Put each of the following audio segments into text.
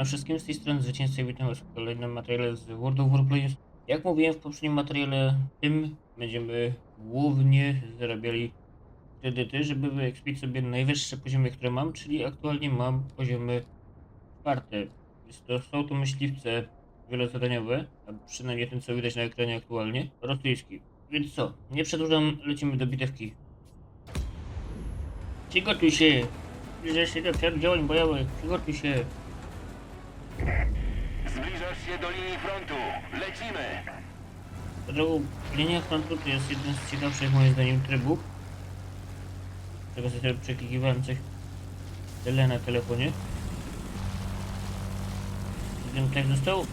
Siemano wszystkim, z tej strony Zwycięzca i witam was w kolejnym materiale z World of Warplanes. Jak mówiłem w poprzednim materiale, tym będziemy głównie zarabiali kredyty, żeby wyekspić sobie najwyższe poziomy, które mam, czyli aktualnie mam poziomy czwarte. Jest to, są to myśliwce wielozadaniowe, a przynajmniej ten co widać na ekranie aktualnie, rosyjski. Więc co, nie przedłużam, lecimy do bitewki. Przygotuj się! Zbliża się do działań bojowych, przygotuj się! Zbliżasz się do linii frontu. Lecimy! Drogą linia frontu to jest jeden z ciekawszych moim zdaniem trybów. Tego sobie przeklikiwałem coś tyle na telefonie. Gdybym tak został,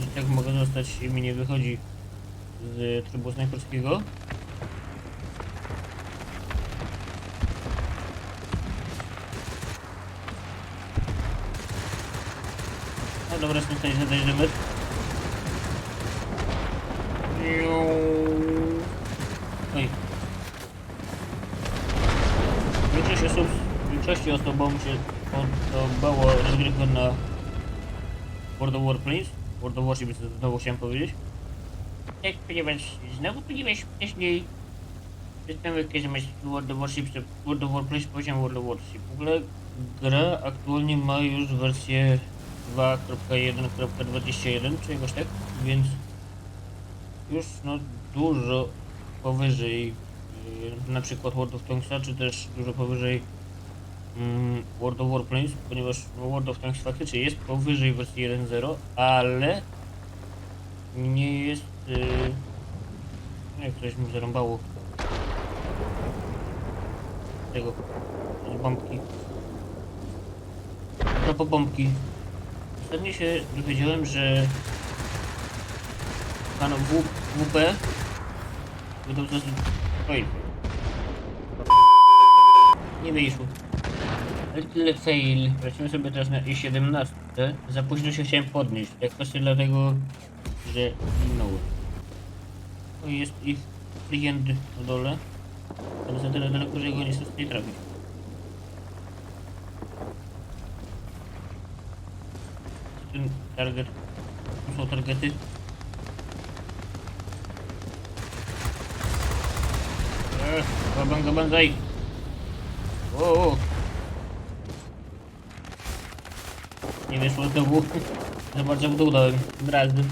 że tak mogę zostać i mi nie wychodzi z trybu snajperskiego. Dobra, stanie zadać limit. Oj. Większość osób, większości osobom się podobało rozgrywka na World of Warplanes. World of Warship, znowu chciałem powiedzieć. Tak, ponieważ znowu ponieważ wcześniej które masz World of Warship, World of Warplanes poziom World of Warship. W ogóle gra aktualnie ma już wersję 2.1.21 czy jakoś tak, więc już no dużo powyżej yy, na przykład World of Tanksa, czy też dużo powyżej mm, World of Warplanes, ponieważ no, World of Tanks faktycznie jest powyżej wersji 1.0, ale nie jest yy, jak coś mi zarąbało tego z bombki. To po bombki ostatnio się dowiedziałem, że Pan w, WP wydał za... Oj. Nie wyszło. Tyle fail. Wracimy sobie teraz na i17. Za późno się chciałem podnieść. Jak właśnie dlatego, że zginąłem. To jest ich klient na dole. Ale za tyle daleko, że go niestety nie trafić. Ten target. Tu są targety. Ech, Babanga banzai. O, o. Nie wyszło znowu. Za bardzo w dół dałem. Razem.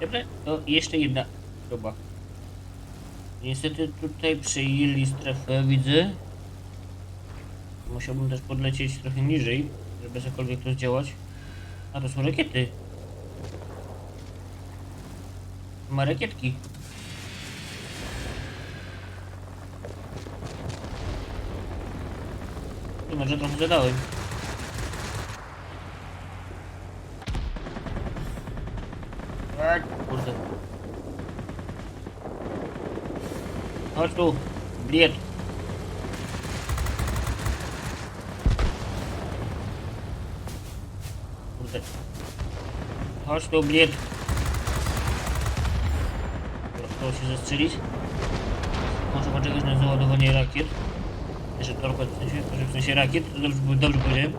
Dobra, to jeszcze jedna próba. Niestety tutaj przejęli strefę, widzę. Musiałbym też podlecieć trochę niżej, żeby cokolwiek tu zdziałać. A to są rakiety. Ma rakietki. I może trochę zadałem. A, kurde. Chodź tu, bliet. Kurde. Chodź tu, bliet. Proszę się zastrzelić. Może poczekać na załadowanie rakiet. Jeszcze torped w sensie, w sensie rakiet, to dobrze, dobrze powiedziałem.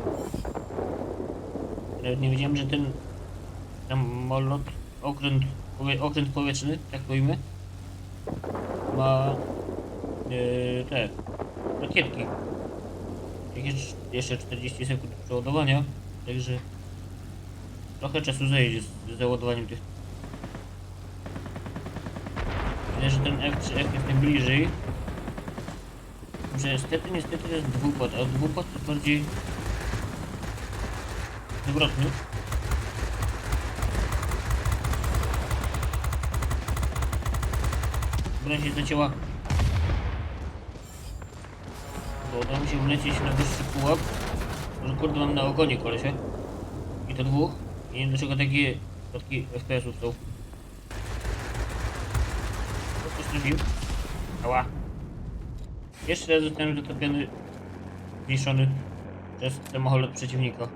Nawet nie wiedziałem, że ten samolot, okręt, okręt powietrzny, tak powiem, ma e, te rakietki. Jeszcze 40 sekund przeładowania, także trochę czasu zajdzie z, załadowaniem tych. Widzę, że ten F3F jest najbliżej. Że niestety, niestety to jest dwupad, a dwupad to bardziej zwrotny. Broń się zacięła. Bo udało mi się wlecieć na wyższy pułap. Że kurde mam na ogonie kolesie. I to dwóch. Nie wiem dlaczego takie spadki FPS-ów są. Co to zrobił? Ała. Jeszcze raz zostałem zatopiony, zniszczony przez samochód przeciwnika.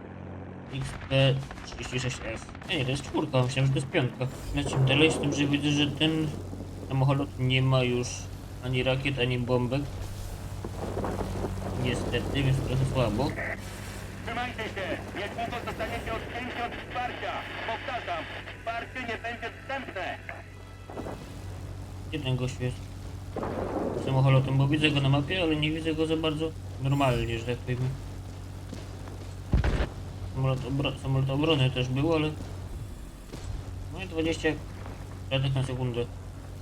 XP36F. Nie, nie, to jest czwórka, myślałem, że to jest piątka. Lecimy dalej z tym, że widzę, że ten samolot nie ma już ani rakiet, ani bombek. Niestety, więc trochę słabo. Trzymajcie się! Niedługo zostaniecie odcięci od wsparcia! Powtarzam, wsparcie nie będzie wstępne! Gdzie ten gościu jest? Samocholotem, bo widzę go na mapie, ale nie widzę go za bardzo normalnie, że tak powiem. Samolot, obro samolot obrony też był, ale... No i 20 klatek na sekundę.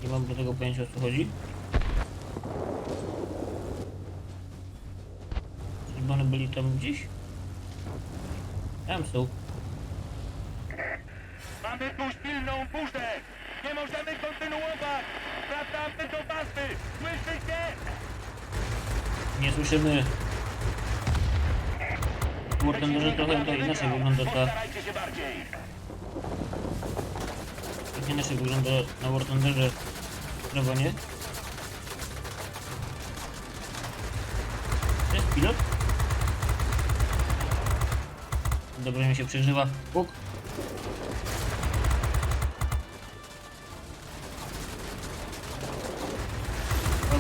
Nie mam do tego pojęcia o co chodzi. Żeby one byli tam gdzieś? Tam są. Mamy tu silną burzę! Nie możemy kontynuować! Wracamy do bazy! Słyszycie? Nie słyszymy. W Wartenderze trochę to inaczej wygląda ta... Postarajcie się bardziej! Jak inaczej wygląda na War Thunderze sterowanie. To jest pilot? Dobrze mi się przegrzewa. Puk.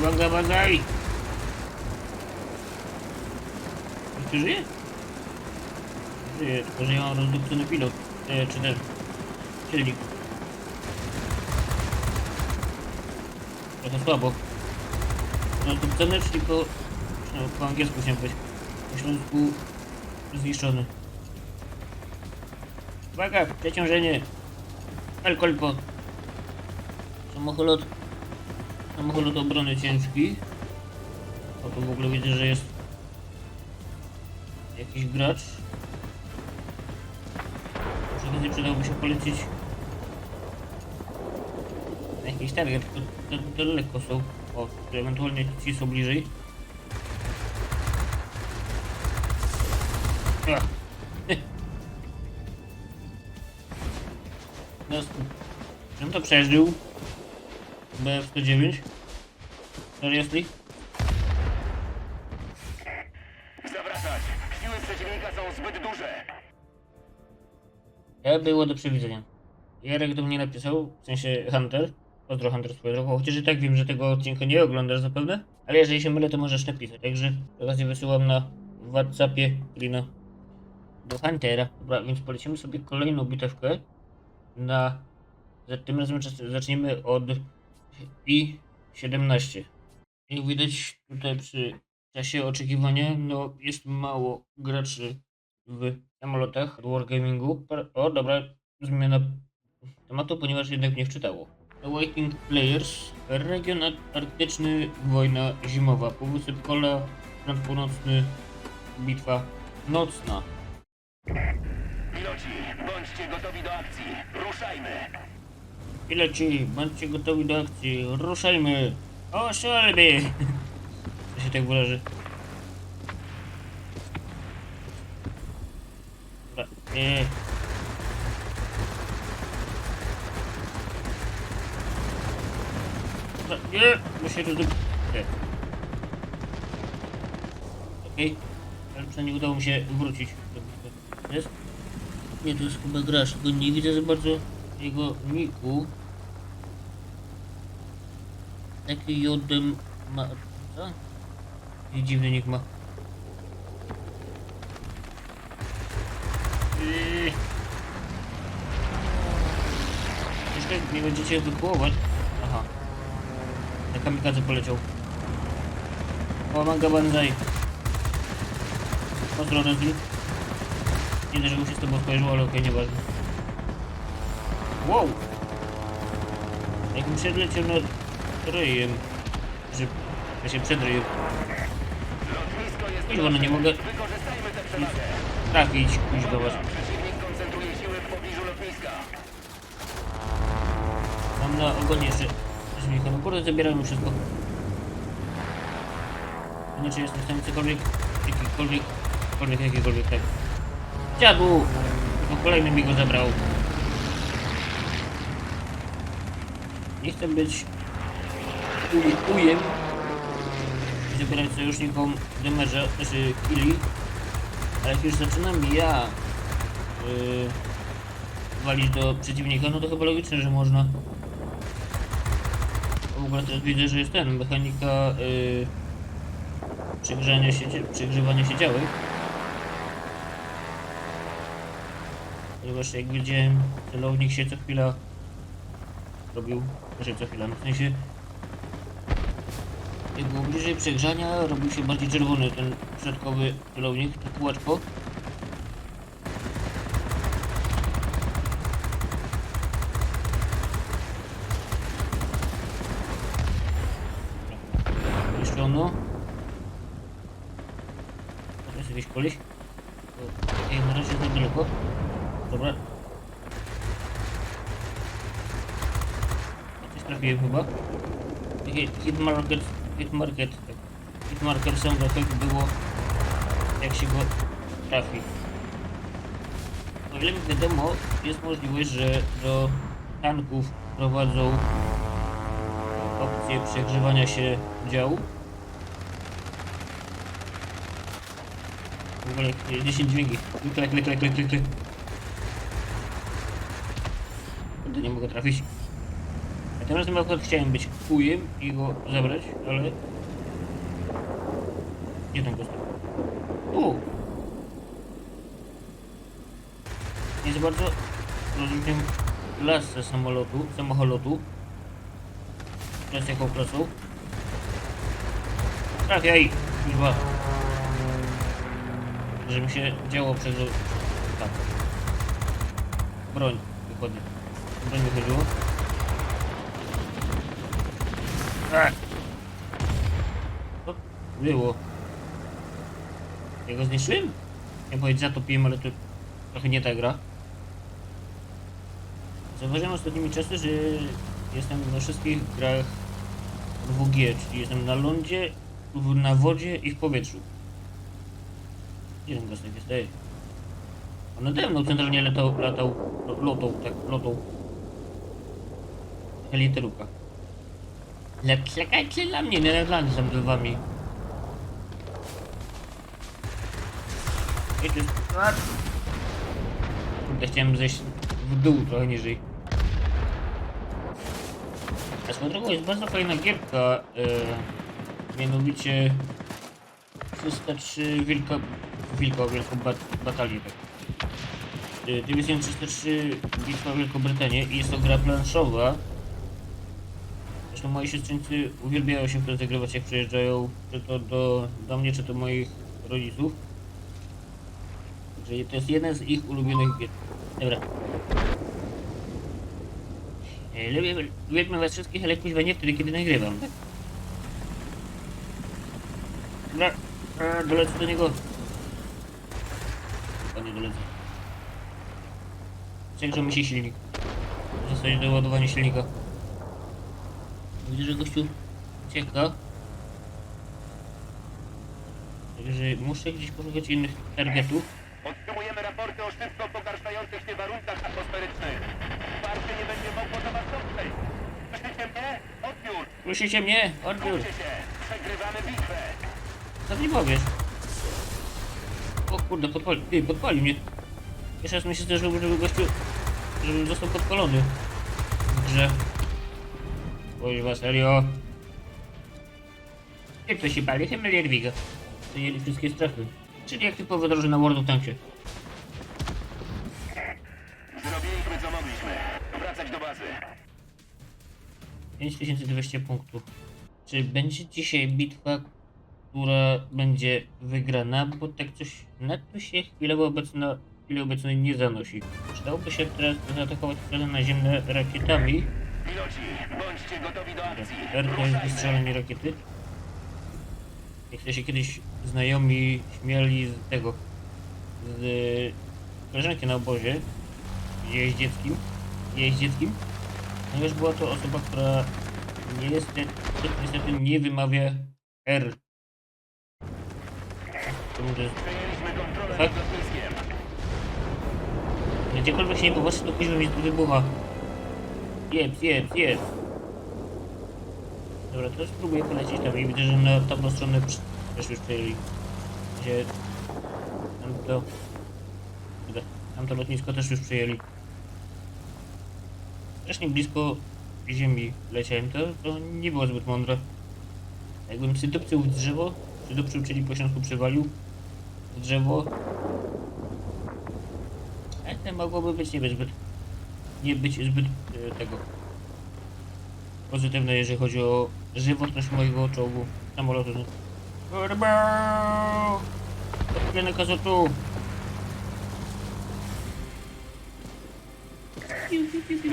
Baga bagaj! Czy żyje? Żyje, tylko że ja mam rozdupcony pilot. E, czy ten? Silnik. Trochę słabo. No to cenę, czyli po, no, po angielsku chciałem powiedzieć. Po śląsku zniszczony. Uwaga, przeciążenie. Alkolpo. Samochód. Samochód obrony ciężki. O tu w ogóle widzę, że jest jakiś gracz. Może wtedy przydałby się polecić na jakiś target, to, to, to lekko są. O, ewentualnie ci są bliżej. Ach. No, czym to przeżył? BF-109? Seriously? Zawracać! Siły przeciwnika są zbyt duże! Ja było do przewidzenia. Jarek do mnie napisał, w sensie Hunter. Pozdro Hunter swoją drogą, chociaż i tak wiem, że tego odcinka nie oglądasz zapewne. Ale jeżeli się mylę, to możesz napisać. Także przy okazji wysyłam na Whatsappie lina do Huntera. Dobra, więc polecimy sobie kolejną bitewkę na... Tym razem zaczniemy od I-17. Jak widać tutaj przy czasie oczekiwania, no jest mało graczy w samolotach Wargamingu. O, dobra, zmiana tematu, ponieważ jednak mnie wczytało. Awakening Players, region ar- arktyczny, wojna zimowa, półwysep Kola, front północny, bitwa nocna. Bądźcie gotowi do akcji! Ruszajmy! Piloci, bądźcie gotowi do akcji, ruszajmy! O, szalby! To się tak wyraży. Nie. Nie, bo się. Nie. Okej, ale przynajmniej udało mi się wrócić. Jest? Nie, to jest chyba gracz, tylko nie widzę za bardzo jego niku. Taki jodem ma... co? I dziwny nick ma. Eee. Jeszcze nie będziecie ewakuować. Aha. Na kamikadze poleciał. O, manga banzai. Pozdro Rezli. Nie wiem, że mu się z tobą skojarzyło, ale okej, nieważne. Wow! Jakbym przedleciał nad ryjem. Że ja się przed ryjem. Lotnisko jest Kuźwa, no nie mogę trafić, kuźwa was. Przeciwnik koncentruje siły w pobliżu lotniska! Mam na ogonie jeszcze przeciwnika. No kurde, zabieram mu wszystko. Czy jestem w stanie cokolwiek, jakikolwiek, cokolwiek, jakiekolwiek, tak. Dziadu! Tylko kolejny mi go zabrał. Nie chcę być uj- ujem i zabierać sojusznikom damage'a, znaczy killi, ale jak już zaczynam ja yy, walić do przeciwnika, no to chyba logiczne, że można. W ogóle teraz widzę, że jest ten, mechanika yy, się, przegrzewania się działek. Ponieważ jak widziałem, celownik się co chwila robił, znaczy co chwila, no w sensie jak było bliżej przegrzania, robił się bardziej czerwony ten środkowy celownik, to kółeczko. Jeszcze ono. To jest jakiś koleś. Okej, na razie jest niedaleko. Dobra. Coś trafiłem chyba. Hit market, hit market, tak. Hit marker sound effect było jak się go trafi. O ile mi wiadomo, jest możliwość, że do tanków prowadzą opcję przegrzewania się działu. W ogóle e, 10 dźwięki. Klik, klik, klik, klik, klik, klik. Kurde, nie mogę trafić. A tym razem akurat chciałem być kujem i go zabrać, ale... Gdzie ten gość? Tu! Nie za bardzo rozumiem klasę samolotu, samocholotu. Teraz jaką klasą? Trafiaj! Kurwa! Żeby się działo przez... Tak. Broń wychodzi. Broń wychodziło. Tak. Co było? Ja go zniszczyłem? Ja powiedzieć zatopiłem, ale to trochę nie ta gra. Zauważyłem ostatnimi czasy, że jestem na wszystkich grach 2G, czyli jestem na lądzie, na wodzie i w powietrzu. Gdzie ten gostek jest? Ej. On nade mną centralnie latał, latał, lo- lotą, tak, lotą. Heliteruka. Ale czekajcie dla mnie, nie mnie z lwami. I tu! Kurde, chciałem zejść w dół trochę niżej. A swoją drogą jest bardzo fajna gierka, e, mianowicie 303 Wilka, Wilka Wielką bat, Batalię. Tak. E, Division 303 Bitwa o Wielką Brytanię i jest to gra planszowa. Zresztą moi siostrzeńcy uwielbiają się w to zagrywać jak przyjeżdżają, czy to do, do mnie, czy do moich rodziców. Także to jest jeden z ich ulubionych gier. Dobra. E, Lubię, lubię was wszystkich, ale kuźwa nie wtedy, kiedy nagrywam, tak? Dobra, e, dolecę do niego. Panie dolecę. Przegrzał mi się silnik. Zasadzie do ładowania silnika. Widzę, że gościu ucieka. Także muszę gdzieś poszukać innych targetów. Otrzymujemy raporty o szybko pogarszających się warunkach atmosferycznych. Wsparcie nie będzie mogło do was dotrzeć. Słyszycie mnie? Odbiór! Słyszycie mnie? Odbiór! Przegrywamy bitwę! Co ty powiesz? O kurde, podpali, ty, podpalił mnie. Jeszcze raz mi się zdarzyło, żeby gościu, żebym został podpalony w grze. Kuźwa, serio? Jak to się pali? Himmel Jadwiga. Przejęli wszystkie strefy. Czyli jak typowe drużyna World of Tanks. Zrobiliśmy co mogliśmy. Wracać do bazy. 5200 punktów. Czy będzie dzisiaj bitwa, która będzie wygrana? Bo tak coś na to się chwilę obecna, w chwili obecnej nie zanosi. Przydałoby się teraz zaatakować cele naziemne rakietami. Piloci, bądźcie gotowi do akcji. R to jest wystrzelenie rakiety. Jak to się kiedyś znajomi śmiali z tego, z koleżanki na obozie, jeździeckim, jeździeckim, ponieważ była to osoba, która niestety, niestety nie wymawia R. To może kontrolę Tak? gdziekolwiek się nie popatrzy, to mi tu wybucha. Jeb, jeb, jeb. Dobra, to spróbuję polecieć tam i widzę, że na tamtą stronę też już przejęli. Gdzie... Tamto... Kurde, Tamto lotnisko też już przejęli. Strasznie blisko ziemi leciałem, to, to nie było zbyt mądre. Jakbym przydupcył w drzewo, przydupczył, czyli po środku przywalił w drzewo, te mogłoby być nie być zbyt, nie być zbyt tego pozytywne, jeżeli chodzi o żywotność mojego czołgu samolotu. Kurwa! Odpalenie kazotu!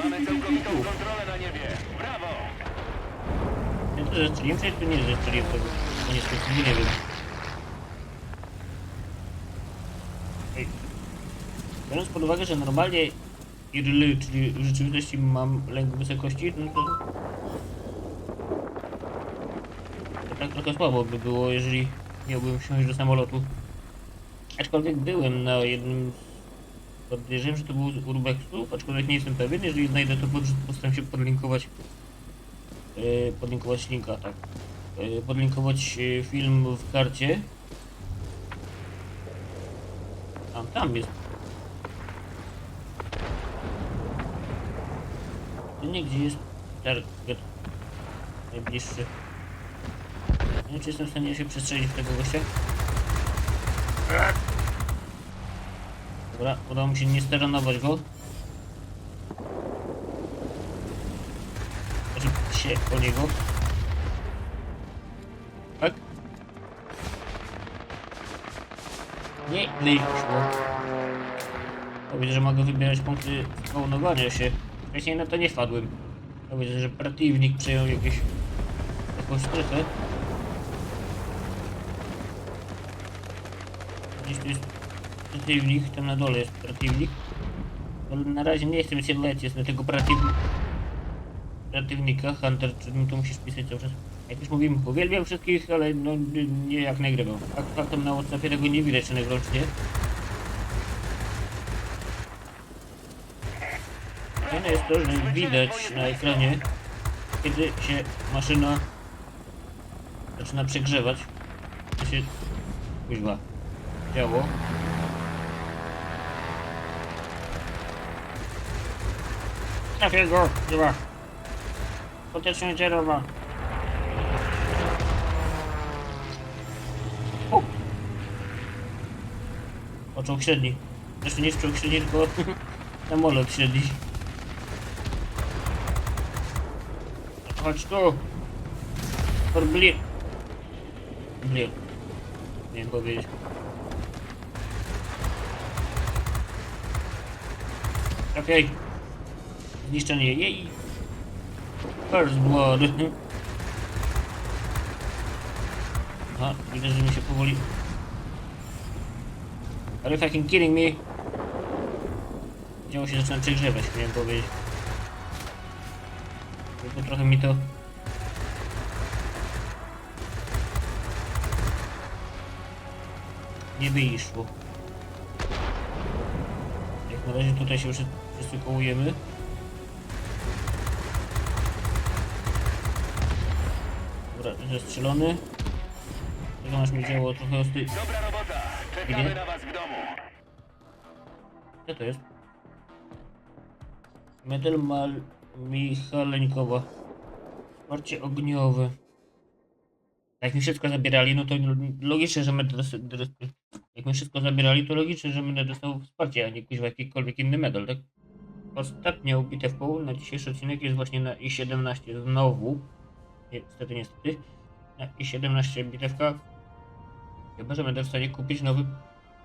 Mamy całkowitą kontrolę na niebie. Brawo! Ja to zestrzeliłem, czy to nie zestrzeliłem tego? To nie jest nie wiem. Ej. Biorąc pod uwagę, że normalnie IRL, czyli w rzeczywistości mam lęk wysokości, no to... To tak trochę słabo by było, jeżeli miałbym wsiąść do samolotu. Aczkolwiek byłem na jednym z... Podejrzewam, że to był z Urbexów, aczkolwiek nie jestem pewien. Jeżeli znajdę to, postaram się podlinkować Yy, podlinkować linka, tak. Yy, podlinkować yy, film w karcie. Tam, tam jest. Nie gdzie jest target najbliższy. Nie wiem, czy jestem w stanie się przestrzelić w tego gościa. Dobra, udało mi się nie steranować go. Się o niego. Tak? Nie wyszło. To widzę, że mogę wybierać punkty spawnowania się. Wcześniej na to nie wpadłem. To widzę, że przeciwnik przejął jakieś jakąś strefę. Gdzieś tu jest przeciwnik, tam na dole jest przeciwnik. Ale na razie nie chcę się lecieć na tego przeciwnika Hunter, czy mi to musisz pisać cały czas. Jak już mówiłem, uwielbiam wszystkich, ale no nie- jak nagrywam. Fakt faktem na Whatsappie tego nie widać, czy nagrał, czy nie. Fajne jest że widać na ekranie, kiedy się maszyna zaczyna przegrzewać. To się, kuźwa, działo. Trafię go, chyba. Potecznie dzierowa. O! Czołg średni. Zresztą nie w czołg średni, tylko samolot średni. Chodź tu! Forblir. Blir. Nie wiem powiedzieć. Okej. Zniszczenie jej. First Blood. A, widzę, że mi się powoli... Are you fucking kidding me? Działo się zaczyna przegrzewać, miałem powiedzieć. Trochę mi to... Nie wyszło. Jak na razie tutaj się już wszyscy kołujemy. Dobra, zestrzelony. Tego masz mi działo trochę osty... Dobra robota. Czekamy Idzie? na was w domu. Co to jest? Medal Mal Michaleńkowa. Wsparcie ogniowe. Jak mi wszystko zabierali, no to logicznie, że będę dos- dos- Jak mi wszystko zabierali, to logicznie, że będę dostał wsparcie, a nie kuźwa jakikolwiek inny medal, tak? Ostatnia ubite w pół na dzisiejszy odcinek jest właśnie na I-17 znowu. Niestety, niestety. Na I-17 bitewka. Chyba, że będę w stanie kupić nowy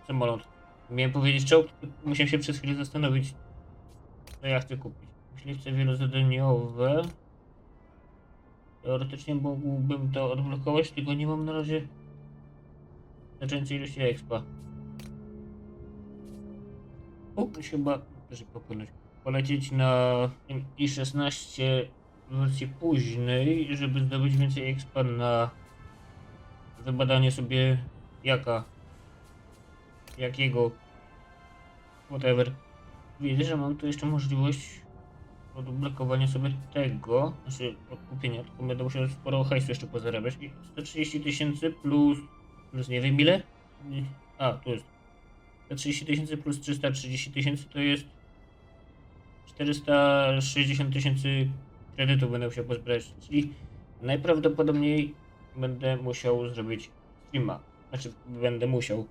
samolot. Miałem powiedzieć czołg, musiałem się przez chwilę zastanowić, co ja chcę kupić. Myśliwce wielozadaniowe. Teoretycznie mógłbym to odblokować, tylko nie mam na razie znaczącej ilości expa. Mógłbym się chyba też popłynąć. Polecieć na tym i16 w wersji późnej, żeby zdobyć więcej expa na wybadanie sobie jaka jakiego whatever. Widzę, że mam tu jeszcze możliwość odblokowania sobie tego, znaczy odkupienia, tylko będę musiał sporo hajsu jeszcze pozarabiać. I 130 tysięcy plus, plus nie wiem ile? A, tu jest. 130 tysięcy plus 330 tysięcy to jest 460 tysięcy kredytów będę musiał pozbierać, czyli najprawdopodobniej będę musiał zrobić streama. Znaczy, będę musiał.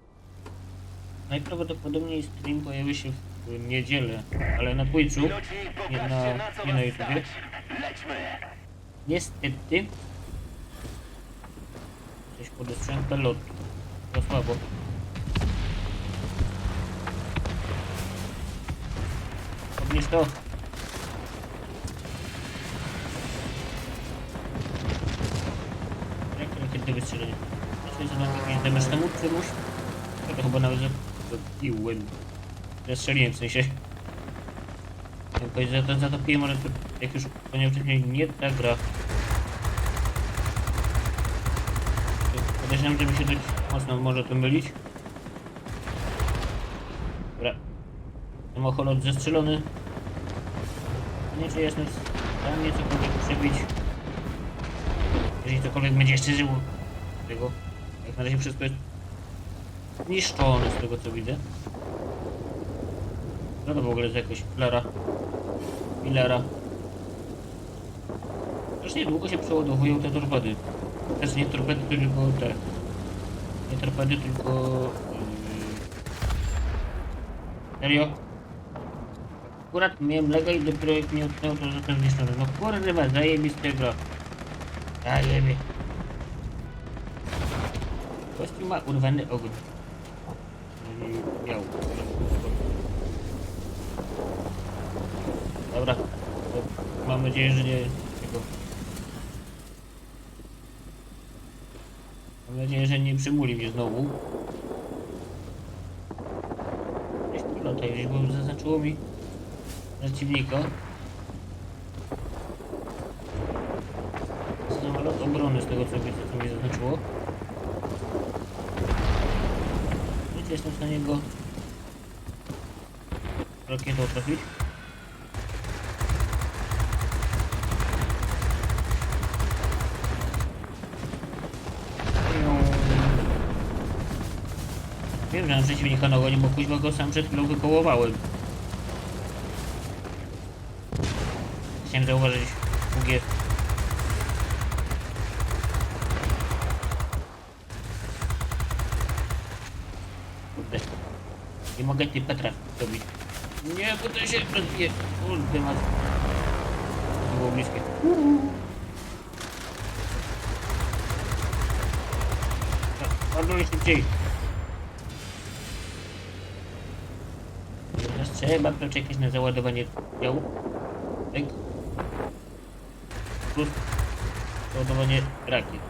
Najprawdopodobniej stream pojawi się w w niedzielę, ale na Twitchu, nie na, na nie na YouTubie. Niestety. Coś podostrzęte lot. To słabo. Podnieś to. Jak rakiety wystrzelenie? Czy za nami jakiś damage temu czemuś? To chyba nawet zatopiłem. Zastrzeliłem w sensie. Powiedzieć, że to zatopiłem, ale to jak już ponieważ wcześniej nie ta gra. Podejrzewam, że mi się dość mocno może to mylić. Dobra. Samolot zestrzelony. Nie czy jestem w stanie cokolwiek przebić. Jeżeli cokolwiek będzie jeszcze żyło. Tego. Jak na razie wszystko jest zniszczone z tego co widzę. Co to w ogóle jest jakaś filara? Filara. Już niedługo się przeładowują te torpedy. Znaczy nie torpedy, tylko te. Nie torpedy, tylko... Yy... Serio? Akurat miałem lega i dopiero jak mnie utknęło, to zostałem zniszczony. No kurwa, zajebiste gra. Zajebie. Kościół ma urwany ogon. Yy, Miał. Dobra. To Mam nadzieję, że nie. Mam nadzieję, że nie przymuli mnie znowu. Gdzieś pilota już, bo zaznaczyło mi przeciwnika. Samolot obrony z tego co widzę, co mi zaznaczyło. Wiecie, jestem w stanie go rakietą trafić. Wiem, że mam przeciwnika na ogonie, bo kuźwa go sam przed chwilą wykołowałem. Chciałem zauważyć długie... Kurde. Nie mogę ty Petra zrobić. Nie, bo to się rozbije. Kurde, mat. To było bliskie. Ładuj szybciej. Trzeba poczekać na załadowanie działu. Tak. Plus załadowanie rakiet.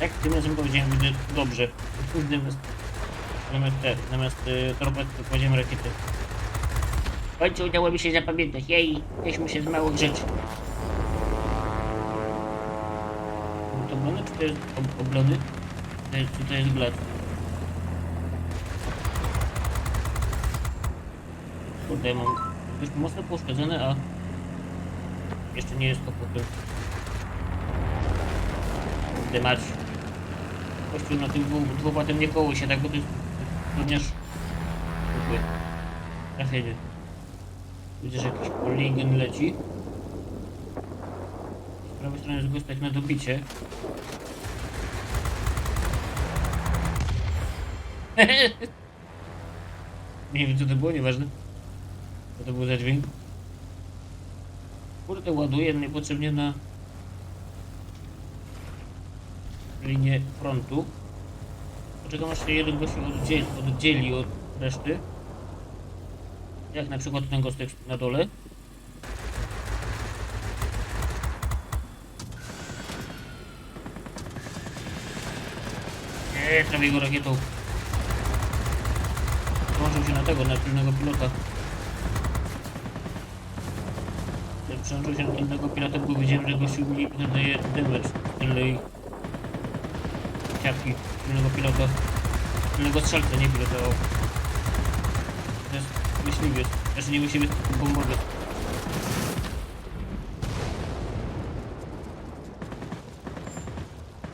Tak, tym razem powiedziałem będzie dobrze. Zamiast, zamiast te, zamiast y, torped to powiedziałem rakiety. W końcu udało mi się zapamiętać. Jej, jesteśmy się z małych rzeczy. To oblony, czy to jest ob oblony? To jest, czy to jest glat? Kurde, mam dość mocno poszkodzone, a jeszcze nie jest to potem. Kurde mać. Kościół na tym dwu- dwupłatym nie koło się, tak, bo to jest również zwykły trafienie. Widzę, że jakiś poligon leci. Z prawej strony jest go stać na dobicie. nie wiem co to było, nieważne. Co to był za dźwięk? Kurde, ładuję niepotrzebnie na linię frontu. Poczekam aż się jeden go się oddzieli, oddzieli od reszty. Jak na przykład ten gostek na dole. Nie, trafię go rakietą. Przełączył się na tego, na tylnego pilota. Jak przełączył się na tylnego pilota, bo widziałem, że gościu mi nadaje damage tylnej siatki tylnego pilota. Tylnego strzelca, nie pilota. o. To jest myśliwiec. Znaczy nie tylko bombowiec.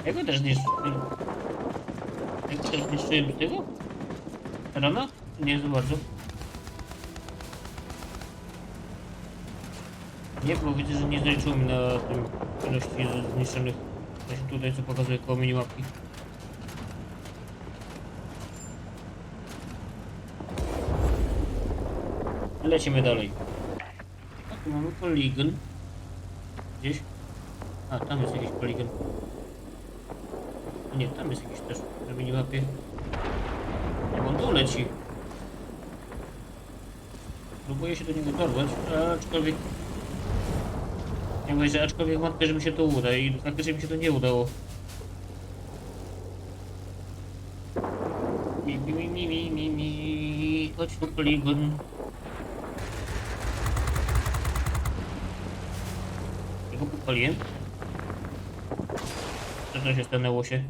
Ja go też nie... Jak go też do tego? Rana? Nie za bardzo. Nie, bo widzę, że nie zaliczyło mi na tym ilości zniszczonych. Właśnie tutaj co pokazuje koło minimapki. Lecimy dalej. A tu mamy poligon. Gdzieś. A, tam jest jakiś poligon. Nie, tam jest jakiś też na minimapie. Jak on tu leci. Próbuję się do niego dorwać, aczkolwiek... Mówię, że aczkolwiek wątpię, że mi się to uda i faktycznie mi się to nie udało. Mi, mi, mi, mi, mi, mi. Chodź tu poligon. Ja go podpaliłem. To się stanęło się?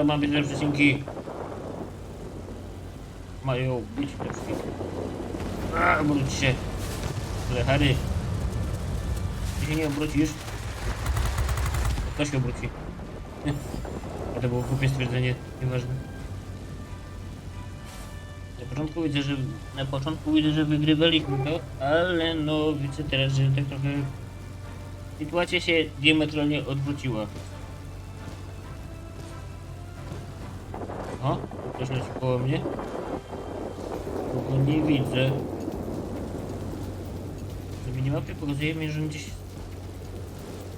To mam widzę przecinki. Mają być wszystkie. A, obróć się. Ale Harry. Ty się nie obrócisz. To się obróci? A to było głupie stwierdzenie, nieważne. Na początku widzę, że na początku widzę, że wygrywaliśmy to, ale no widzę teraz, że tak trochę sytuacja się diametralnie odwróciła. O, tu ktoś leci koło mnie. Kogo nie widzę. Na minimapie pokazuje mi, że on gdzieś...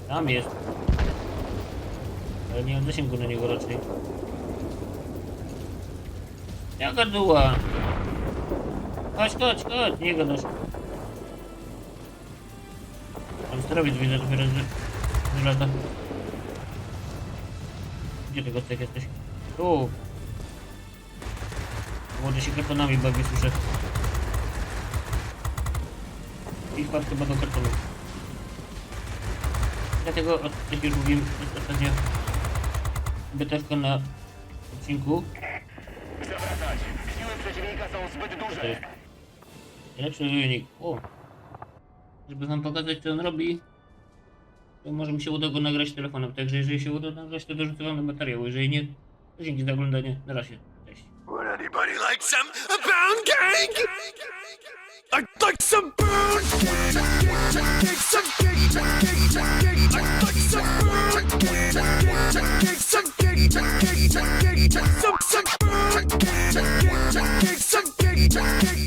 Tam jest. Ale nie mam zasięgu na niego raczej. Jaka duła? Chodź, chodź, chodź, nie gadasz. Tam sterowiec widzę dopiero z, z lata. Gdzie tego cek jesteś? Tu. Młody się kartonami bawi, słyszę. I wpadł chyba do kartonu. Dlatego, o- jak już mówiłem, jest ostatnia bytewka na odcinku. Zawracać. Siły przeciwnika są zbyt duże. lepszy wynik. O! Żeby wam pokazać, co on robi, to może mi się uda go nagrać telefonem. Także jeżeli się uda nagrać, to dorzucę wam do materiału. Jeżeli nie, to dzięki za oglądanie. Na razie. Anybody like some a pound cake? I'd like some pound cake, cake, some cake, cake, cake. I'd like some pound cake, cake, some cake, cake, cake. Some some pound cake, cake, cake, some cake, cake.